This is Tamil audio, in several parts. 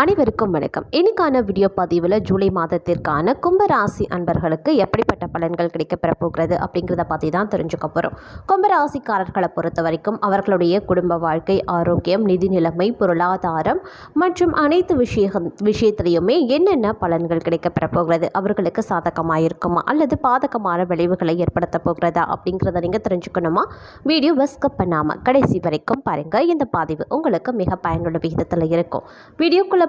அனைவருக்கும் வணக்கம். இன்னைக்கான வீடியோ பதிவில் ஜூலை மாதத்திற்கான கும்பராசி அன்பர்களுக்கு எப்படிப்பட்ட பலன்கள் கிடைக்கப்பெற போகிறது அப்படிங்கிறத பற்றி தான் தெரிஞ்சுக்க போகிறோம் கும்பராசிக்காரர்களை பொறுத்த வரைக்கும் அவர்களுடைய குடும்ப வாழ்க்கை ஆரோக்கியம் நிதி நிலைமை பொருளாதாரம் மற்றும் அனைத்து விஷய விஷயத்திலையுமே என்னென்ன பலன்கள் கிடைக்கப்பெற போகிறது? அவர்களுக்கு சாதகமாக இருக்குமா? அல்லது பாதகமான விளைவுகளை ஏற்படுத்த போகிறதா? அப்படிங்கிறத நீங்கள் தெரிஞ்சுக்கணுமா? வீடியோ ஸ்கிப் பண்ணாமல் கடைசி வரைக்கும் பாருங்கள் இந்த பதிவு உங்களுக்கு மிக பயனுள்ள விகிதத்தில் இருக்கும். வீடியோக்குள்ளே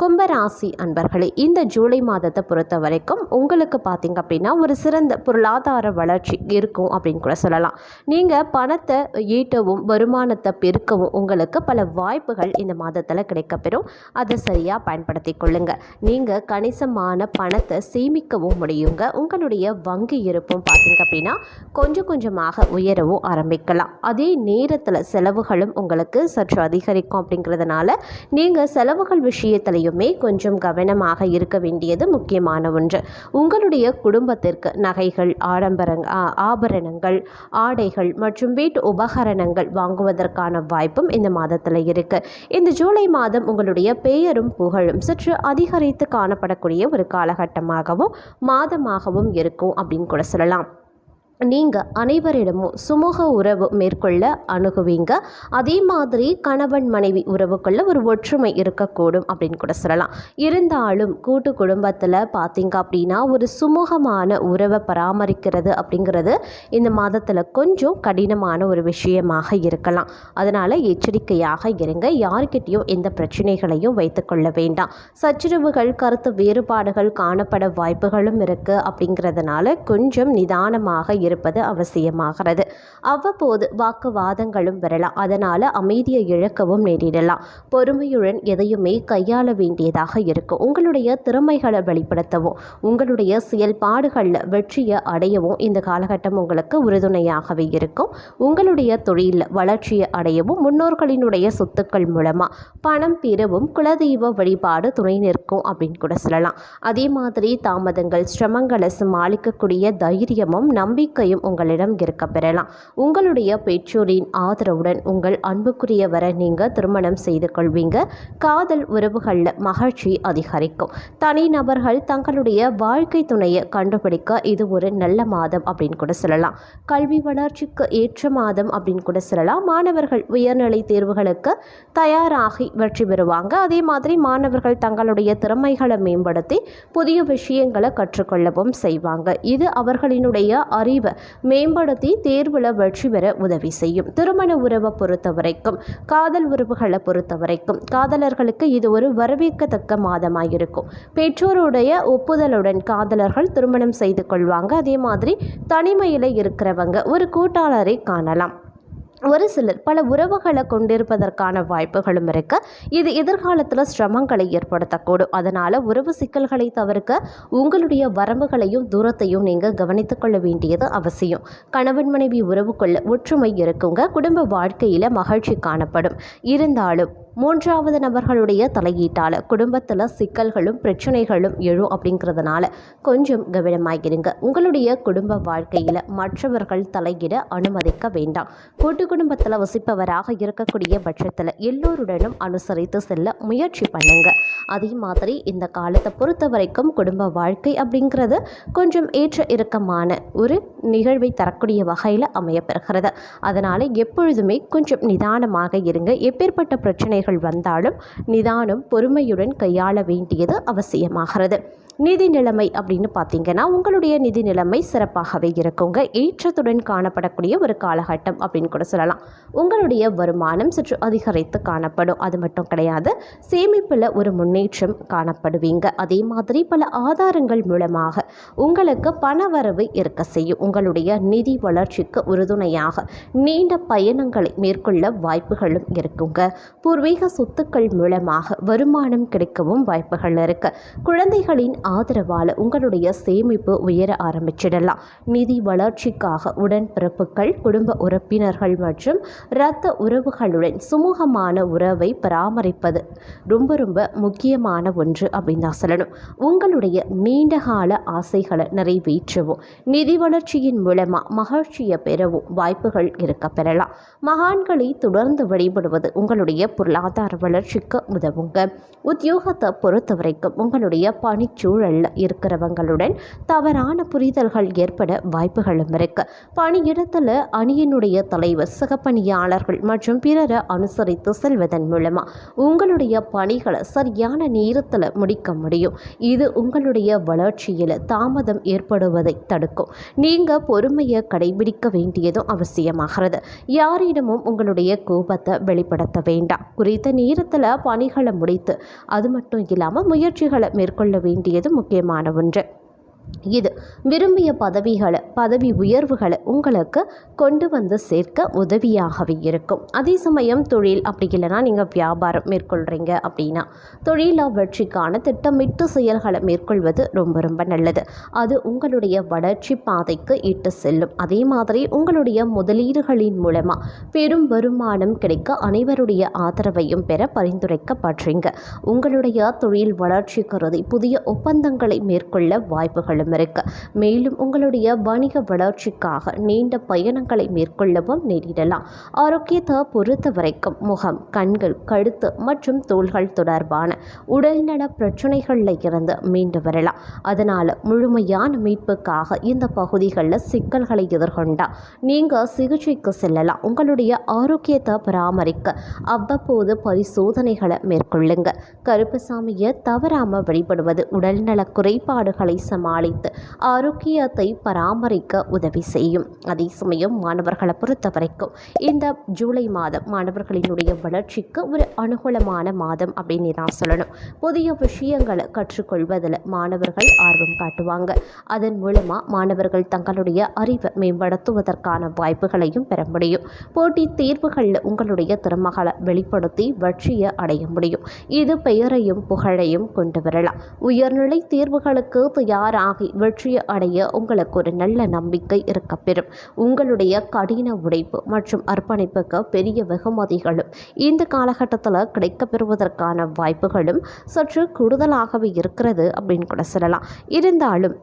கும்பராசி அன்பர்களே இந்த ஜூலை மாதத்தை பொறுத்த வரைக்கும் உங்களுக்கு பார்த்தீங்க அப்படின்னா ஒரு சிறந்த பொருளாதார வளர்ச்சி இருக்கும் அப்படின்னு கூட சொல்லலாம். நீங்கள் பணத்தை ஈட்டவும் வருமானத்தை பெருக்கவும் உங்களுக்கு பல வாய்ப்புகள் இந்த மாதத்தில் கிடைக்கப்பெறும். அதை சரியாக பயன்படுத்தி கொள்ளுங்கள் நீங்கள் கணிசமான பணத்தை சேமிக்கவும் முடியுங்க. உங்களுடைய வங்கி இருப்பும் பார்த்தீங்க அப்படின்னா கொஞ்சம் கொஞ்சமாக உயரவும் ஆரம்பிக்கலாம். அதே நேரத்தில் செலவுகளும் உங்களுக்கு சற்று அதிகரிக்கும் அப்படிங்கிறதுனால நீங்கள் செலவுகள் விஷயத்திலையும் கொஞ்சம் கவனமாக இருக்க வேண்டியது முக்கியமான ஒன்று. உங்களுடைய குடும்பத்திற்கு நகைகள் ஆடம்பரங் ஆபரணங்கள் ஆடைகள் மற்றும் வீட்டு உபகரணங்கள் வாங்குவதற்கான வாய்ப்பும் இந்த மாதத்தில் இருக்குது இந்த ஜூலை மாதம் உங்களுடைய பெயரும் புகழும் சற்று அதிகரித்து காணப்படக்கூடிய ஒரு காலகட்டமாகவும் மாதமாகவும் இருக்கும் அப்படின்னு கூட சொல்லலாம். நீங்கள் அனைவரிடமும் சுமூக உறவு மேற்கொள்ள அணுகுவீங்க. அதே மாதிரி கணவன் மனைவி உறவுக்குள்ள ஒரு ஒற்றுமை இருக்கக்கூடும் அப்படின்னு கூட சொல்லலாம். இருந்தாலும் கூட்டு குடும்பத்தில் பார்த்தீங்க அப்படின்னா ஒரு சுமூகமான உறவை பராமரிக்கிறது அப்படிங்கிறது இந்த மாதத்தில் கொஞ்சம் கடினமான ஒரு விஷயமாக இருக்கலாம். அதனால் எச்சரிக்கையாக இருங்க. யார்கிட்டையும் எந்த பிரச்சனைகளையும் வைத்துக்கொள்ள வேண்டாம். சச்சரவுகள் கருத்து வேறுபாடுகள் காணப்பட வாய்ப்புகளும் இருக்குது அப்படிங்கிறதுனால கொஞ்சம் நிதானமாக இருப்பது அவசியமாகிறது. அவ்வப்போது வாக்குவாதங்களும் வரலாம். அதனால் அமைதியை இழக்கவும் நேரிடலாம். பொறுமையுடன் எதையுமே கையாள வேண்டியதாக இருக்கும். உங்களுடைய திறமைகளை வெளிப்படுத்தவும் உங்களுடைய செயல்பாடுகளில் வெற்றியை அடையவும் இந்த காலகட்டம் உங்களுக்கு உறுதுணையாகவே இருக்கும். உங்களுடைய தொழிலில் வளர்ச்சியை அடையவும் முன்னோர்களினுடைய சொத்துக்கள் மூலமாக பணம் பெறவும் குலதெய்வ வழிபாடு துணை நிற்கும் அப்படின்னு கூட சொல்லலாம். அதே மாதிரி தாமதங்கள் சிரமங்களை சமாளிக்கக்கூடிய தைரியமும் நம்பிக்கை நம்பிக்கையும் உங்களிடம் இருக்க பெறலாம். உங்களுடைய பெற்றோரின் ஆதரவுடன் உங்கள் அன்புக்குரியவரை நீங்கள் திருமணம் செய்து கொள்வீங்க. காதல் உறவுகளில் மகிழ்ச்சி அதிகரிக்கும். தனிநபர்கள் தங்களுடைய வாழ்க்கை துணையை கண்டுபிடிக்க இது ஒரு நல்ல மாதம் அப்படின்னு கூட சொல்லலாம். கல்வி வளர்ச்சிக்கு ஏற்ற மாதம் அப்படின்னு கூட சொல்லலாம். மாணவர்கள் உயர்நிலை தேர்வுகளுக்கு தயாராகி வெற்றி பெறுவாங்க. அதே மாதிரி மாணவர்கள் தங்களுடைய திறமைகளை மேம்படுத்தி புதிய விஷயங்களை கற்றுக்கொள்ளவும் செய்வாங்க. இது அவர்களினுடைய அறிவை. மேம்படுத்தி தேர்வில் வெற்றி பெற உதவி செய்யும். திருமண உறவை பொறுத்த வரைக்கும் காதல் உறவுகளை பொறுத்த வரைக்கும் காதலர்களுக்கு இது ஒரு வரவேற்கத்தக்க மாதமாக இருக்கும் பெற்றோருடைய ஒப்புதலுடன் காதலர்கள் திருமணம் செய்து கொள்வாங்க. அதே மாதிரி தனிமையில் இருக்கிறவங்க ஒரு கூட்டாளரை காணலாம். ஒரு சிலர் பல உறவுகளை கொண்டிருப்பதற்கான வாய்ப்புகளும் இருக்கு. இது எதிர்காலத்தில் சிரமங்களை ஏற்படுத்தக்கூடும். அதனால் உறவு சிக்கல்களை தவிர்க்க உங்களுடைய வரம்புகளையும் தூரத்தையும் நீங்கள் கவனித்துக் கொள்ள வேண்டியது அவசியம். கணவன் மனைவி உறவுக்குள்ள ஒற்றுமை இருக்குங்க. குடும்ப வாழ்க்கையில் மகிழ்ச்சி காணப்படும். இருந்தாலும் மூன்றாவது நபர்களுடைய தலையீட்டால் குடும்பத்தில் சிக்கல்களும் பிரச்சனைகளும் எழும் அப்படிங்கிறதுனால கொஞ்சம் கவனமாகிருங்க உங்களுடைய குடும்ப வாழ்க்கையில் மற்றவர்கள் தலையிட அனுமதிக்க வேண்டாம். கூட்டு குடும்பத்தில் வசிப்பவராக இருக்கக்கூடிய பட்சத்தில் எல்லோருடனும் அனுசரித்து செல்ல முயற்சி பண்ணுங்க. அதே மாதிரி இந்த காலத்தை பொறுத்த வரைக்கும் குடும்ப வாழ்க்கை அப்படிங்கிறது கொஞ்சம் ஏற்ற இறக்கமான ஒரு நிகழ்வை தரக்கூடிய வகையில் அமையப்பெறுகிறது அதனால் எப்பொழுதுமே கொஞ்சம் நிதானமாக இருங்க. எப்பேற்பட்ட பிரச்சனைகள் வந்தாலும் நிதானம் பொறுமையுடன் கையாள வேண்டியது அவசியமாகிறது. நிதி நிலைமை அப்படின்னு பார்த்தீங்கன்னா உங்களுடைய நிதி நிலைமை சிறப்பாகவே இருக்குங்க. ஏற்றத்துடன் காணப்படக்கூடிய ஒரு காலகட்டம் அப்படின்னு கூட சொல்லலாம். உங்களுடைய வருமானம் சற்று அதிகரித்து காணப்படும். அது மட்டும் கிடையாது சேமிப்பில் ஒரு முன்னேற்றம் காணப்படுவீங்க. அதே மாதிரி பல ஆதாரங்கள் மூலமாக உங்களுக்கு பணவரவு இருக்க செய்யும். உங்களுடைய நிதி வளர்ச்சிக்கு உறுதுணையாக நீண்ட பயணங்களை மேற்கொள்ள வாய்ப்புகளும் இருக்குங்க. பூர்வீக சொத்துக்கள் மூலமாக வருமானம் கிடைக்கவும் வாய்ப்புகள் இருக்கு. குழந்தைகளின் ஆதரவால் உங்களுடைய சேமிப்பு உயர ஆரம்பிச்சிடலாம். நிதி வளர்ச்சிக்காக உடன்பிறப்புகள் குடும்ப உறுப்பினர்கள் மற்றும் இரத்த உறவுகளுடன் சுமூகமான உறவை பராமரிப்பது ரொம்ப ரொம்ப முக்கியமான ஒன்று அப்படின்னு தான் சொல்லணும். உங்களுடைய நீண்டகால ஆசைகளை நிறைவேற்றவும். நிதி வளர்ச்சியின் மூலமாக மகிழ்ச்சியை பெறவும் வாய்ப்புகள் இருக்க பெறலாம். மகான்களை தொடர்ந்து வழிபடுவது உங்களுடைய பொருளாதார வளர்ச்சிக்கு உதவுங்க. உத்தியோகத்தை பொறுத்த வரைக்கும் உங்களுடைய பணிச்சூழலில் இருக்கிறவங்களுடன் தவறான புரிதல்கள் ஏற்பட வாய்ப்புகளும் இருக்கு. பணியிடத்தில் அணியினுடைய தலைவர் சகப்பணியாளர்கள் மற்றும் பிறரை அனுசரித்து செல்வதன் மூலமாக உங்களுடைய பணிகளை சரியான நேரத்தில் முடிக்க முடியும். இது உங்களுடைய வளர்ச்சியில் தாமதம் ஏற்படுவதை தடுக்கும். நீங்கள் பொறுமையை கடைபிடிக்க வேண்டியதும் அவசியமாகிறது. யாரிடமும் உங்களுடைய கோபத்தை வெளிப்படுத்த வேண்டாம். குறித்த நேரத்தில் பணிகளை முடித்து அது மட்டும் இல்லாமல் முயற்சிகளை மேற்கொள்ள வேண்டியது முக்கியமான ஒன்று. இது விரும்பிய பதவிகளை பதவி உயர்வுகளை உங்களுக்கு கொண்டு வந்து சேர்க்க உதவியாகவே இருக்கும். அதே சமயம் தொழில் அப்படி இல்லைன்னா நீங்கள் வியாபாரம் மேற்கொள்கிறீங்க அப்படின்னா தொழிலா வெற்றிக்கான திட்டமிட்டு செயல்களை மேற்கொள்வது ரொம்ப ரொம்ப நல்லது. அது உங்களுடைய வளர்ச்சி பாதைக்கு இட்டு செல்லும். அதே மாதிரி உங்களுடைய முதலீடுகளின் மூலமாக பெரும் வருமானம் கிடைக்க அனைவருடைய ஆதரவையும் பெற பரிந்துரைக்கப்படுறீங்க. உங்களுடைய தொழில் வளர்ச்சி கருதி புதிய ஒப்பந்தங்களை மேற்கொள்ள வாய்ப்புகள் வாய்ப்புகளும் இருக்கு. மேலும் உங்களுடைய வணிக வளர்ச்சிக்காக நீண்ட பயணங்களை மேற்கொள்ளவும் நேரிடலாம். ஆரோக்கியத்தை பொறுத்த வரைக்கும் முகம் கண்கள் கழுத்து மற்றும் தோள்கள் தொடர்பான உடல்நல பிரச்சனைகளில் இருந்து மீண்டு வரலாம். அதனால் முழுமையான மீட்புக்காக இந்த பகுதிகளில் சிக்கல்களை எதிர்கொண்டா நீங்கள் சிகிச்சைக்கு செல்லலாம். உங்களுடைய ஆரோக்கியத்தை பராமரிக்க அவ்வப்போது பரிசோதனைகளை மேற்கொள்ளுங்க. கருப்பசாமியை தவறாமல் வழிபடுவது உடல்நல குறைபாடுகளை சமாளி வைத்து ஆரோக்கியத்தை பராமரிக்க உதவி செய்யும். அதே சமயம் மாணவர்களை பொறுத்த வரைக்கும் இந்த ஜூலை மாதம் மாணவர்களினுடைய வளர்ச்சிக்கு ஒரு அனுகூலமான மாதம் அப்படின்னு தான் சொல்லணும். புதிய விஷயங்களை கற்றுக்கொள்வதில் மாணவர்கள் ஆர்வம் காட்டுவாங்க. அதன் மூலமாக மாணவர்கள் தங்களுடைய அறிவை மேம்படுத்துவதற்கான வாய்ப்புகளையும் பெற முடியும். போட்டி தேர்வுகளில் உங்களுடைய திறமைகளை வெளிப்படுத்தி வெற்றியை அடைய முடியும். இது பெயரையும் புகழையும் கொண்டு வரலாம். உயர்நிலை தேர்வுகளுக்கு தயாராக ஆகி வெற்றியை அடைய உங்களுக்கு ஒரு நல்ல நம்பிக்கை இருக்கப்பெறும். உங்களுடைய கடின உழைப்பு மற்றும் அர்ப்பணிப்புக்கு பெரிய வெகுமதிகளும் இந்த காலகட்டத்தில் கிடைக்கப்பெறுவதற்கான வாய்ப்புகளும் சற்று கூடுதலாகவே இருக்கிறது அப்படின்னு கூட சொல்லலாம். இருந்தாலும்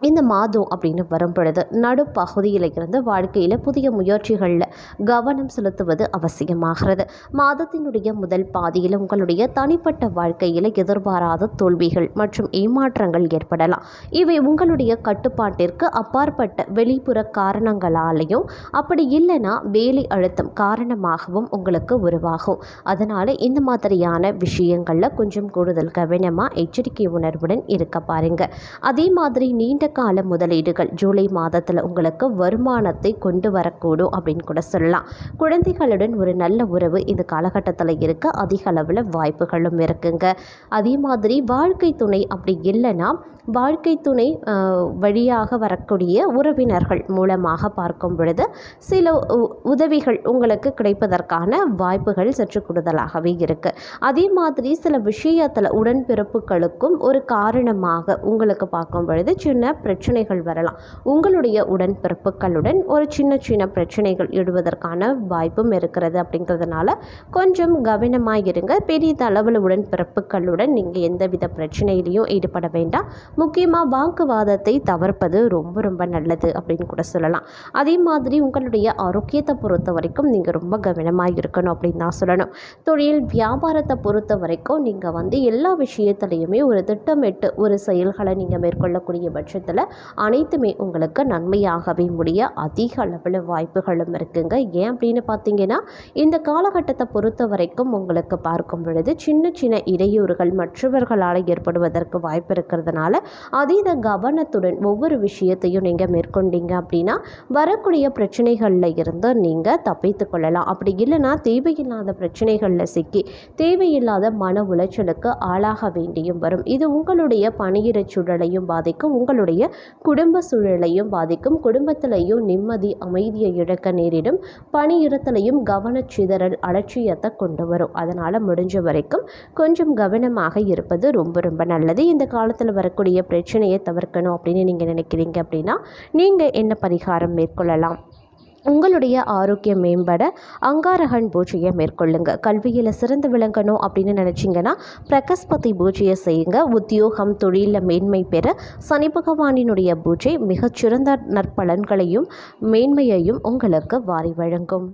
இந்த மாதம் அப்படின்னு வரும் பொழுது நடுப்பகுதியில் இருந்து வாழ்க்கையில் புதிய முயற்சிகளில் கவனம் செலுத்துவது அவசியமாகிறது. மாதத்தினுடைய முதல் பாதியில் உங்களுடைய தனிப்பட்ட வாழ்க்கையில் எதிர்பாராத தோல்விகள் மற்றும் ஏமாற்றங்கள் ஏற்படலாம். இவை உங்களுடைய கட்டுப்பாட்டிற்கு அப்பாற்பட்ட வெளிப்புற காரணங்களாலேயும் அப்படி இல்லைன்னா வேலை அழுத்தம் காரணமாகவும் உங்களுக்கு உருவாகும். அதனால் இந்த மாதிரியான விஷயங்களில் கொஞ்சம் கூடுதல் கவனமாக எச்சரிக்கை உணர்வுடன் இருக்க பாருங்கள் அதே மாதிரி நீண்ட கால முதலீடுகள் ஜூலை மாதத்தில் உங்களுக்கு வருமானத்தை கொண்டு வரக்கூடும் அப்படின்னு கூட சொல்லலாம். குழந்தைகளுடன் ஒரு நல்ல உறவு இந்த காலகட்டத்தில் இருக்க. அதிக அளவில் வாய்ப்புகளும் இருக்குங்க. அதே மாதிரி வாழ்க்கை துணை அப்படி இல்லைன்னா வாழ்க்கை துணை வழியாக வரக்கூடிய உறவினர்கள் மூலமாக பார்க்கும் பொழுது சில உதவிகள் உங்களுக்கு கிடைப்பதற்கான வாய்ப்புகள் சற்று கூடுதலாகவே இருக்குது அதே மாதிரி சில விஷயத்தில் உடன்பிறப்புகளுக்கும் ஒரு காரணமாக உங்களுக்கு பார்க்கும் பொழுது சின்ன பிரச்சனைகள் வரலாம். உங்களுடைய உடன்பிறப்புகளுடன் ஒரு சின்ன சின்ன பிரச்சனைகள் இடுவதற்கான வாய்ப்பும் இருக்கிறது அப்படிங்கிறதுனால கொஞ்சம் கவனமாக இருங்க. பெரிய அளவில் உடன்பிறப்புகளுடன் நீங்கள் எந்தவித பிரச்சனையிலையும் ஈடுபட வேண்டாம். முக்கியமாக வாக்குவாதத்தை தவிர்ப்பது ரொம்ப ரொம்ப நல்லது அப்படின்னு கூட சொல்லலாம். அதே மாதிரி உங்களுடைய ஆரோக்கியத்தை பொறுத்த வரைக்கும் நீங்கள் ரொம்ப கவனமாக இருக்கணும் அப்படின்னு தான் சொல்லணும். தொழில் வியாபாரத்தை பொறுத்த வரைக்கும் நீங்கள் வந்து எல்லா விஷயத்துலையுமே ஒரு திட்டமிட்டு ஒரு செயல்களை நீங்கள் மேற்கொள்ளக்கூடிய பட்சத்தில் விஷயத்தில் அனைத்துமே உங்களுக்கு நன்மையாகவே முடிய அதிக அளவில் வாய்ப்புகளும் இருக்குங்க. ஏன் அப்படின்னு பார்த்தீங்கன்னா இந்த காலகட்டத்தை பொறுத்த வரைக்கும் உங்களுக்கு பார்க்கும் பொழுது சின்ன சின்ன இடையூறுகள் மற்றவர்களால் ஏற்படுவதற்கு வாய்ப்பு இருக்கிறதுனால அதீத கவனத்துடன் ஒவ்வொரு விஷயத்தையும் நீங்கள் மேற்கொண்டீங்க அப்படின்னா வரக்கூடிய பிரச்சனைகளில் இருந்து நீங்கள் தப்பித்து கொள்ளலாம். அப்படி இல்லைன்னா தேவையில்லாத பிரச்சனைகளில் சிக்கி தேவையில்லாத மன உளைச்சலுக்கு ஆளாக வேண்டியும் வரும். இது உங்களுடைய பணியிட சூழலையும் பாதிக்கும் உங்களுடைய உங்களுடைய குடும்ப சூழலையும் பாதிக்கும். குடும்பத்திலையும் நிம்மதி அமைதியை இழக்க நேரிடும். பணியிடத்திலையும் கவனச்சிதறல் அலட்சியத்தை கொண்டு வரும். அதனால் முடிஞ்ச வரைக்கும் கொஞ்சம் கவனமாக இருப்பது ரொம்ப ரொம்ப நல்லது. இந்த காலத்தில் வரக்கூடிய பிரச்சனையை தவிர்க்கணும் அப்படின்னு நீங்கள் நினைக்கிறீங்க அப்படின்னா நீங்கள் என்ன பரிகாரம் மேற்கொள்ளலாம்? உங்களுடைய ஆரோக்கியம் மேம்பட அங்காரகன் பூஜையை மேற்கொள்ளுங்க. கல்வியில் சிறந்து விளங்கணும் அப்படின்னு நினச்சிங்கன்னா பிரகஸ்பதி பூஜையை செய்யுங்க. உத்தியோகம் தொழிலில் மேன்மை பெற சனி பகவானினுடைய பூஜை மிகச்சிறந்த நற்பலன்களையும் மேன்மையையும் உங்களுக்கு வாரி வழங்கும்.